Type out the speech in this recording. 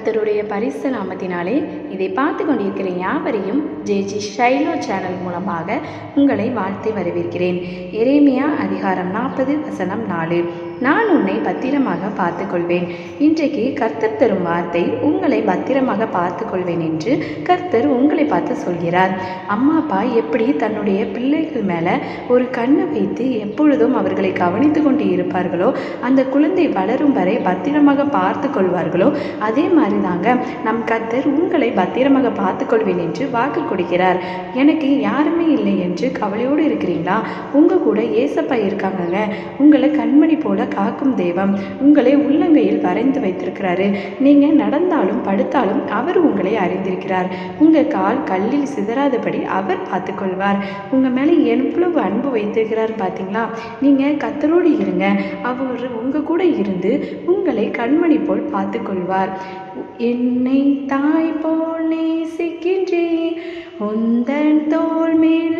கத்தருடைய பரிசு நாமத்தினாலே இதை பார்த்து கொண்டிருக்கிற யாவரையும் ஜேஜி ஷைலோ சேனல் மூலமாக உங்களை வாழ்த்தி வரவேற்கிறேன். எரேமியா அதிகாரம் நாற்பது வசனம் நாலு. நான் உன்னை பத்திரமாக பார்த்துக்கொள்வேன். இன்றைக்கு கர்த்தர் தரும் வார்த்தை உங்களை பத்திரமாக பார்த்துக்கொள்வேன் என்று கர்த்தர் உங்களை பார்த்து சொல்கிறார். அம்மா அப்பா எப்படி தன்னுடைய பிள்ளைகள் மேலே ஒரு கண்ணை வைத்து எப்பொழுதும் அவர்களை கவனித்து கொண்டு இருப்பார்களோ அந்த குழந்தை வளரும் வரை பத்திரமாக பார்த்து கொள்வார்களோ அதே மாதிரி தாங்க நம் கர்த்தர் உங்களை பத்திரமாக பார்த்துக்கொள்வேன் என்று வாக்கு கொடுக்கிறார். எனக்கு யாருமே இல்லை என்று கவலையோடு இருக்கிறீங்களா? உங்கள் கூட ஏசப்பா இருக்காங்கங்க. உங்களை கண்மணி போல காக்கும் தெய்வம். உங்களை உள்ளங்கையில் வரைந்து வைத்திருக்கிறாரு. நீங்கள் நடந்தாலும் படுத்தாலும் அவர் உங்களை அறிந்திருக்கிறார். உங்கள் கால் கல்லில் சிதறாதபடி அவர் பார்த்துக்கொள்வார். உங்கள் மேலே எவ்வளவு அன்பு வைத்திருக்கிறார் பார்த்தீங்களா? நீங்கள் கத்தரோடு இருங்க. அவர் உங்கள் கூட இருந்து உங்களை கண்மணி போல் பார்த்துக்கொள்வார். என்னை தாய் போல் நேசிக்கின்றே உந்தன் தோல் மேல்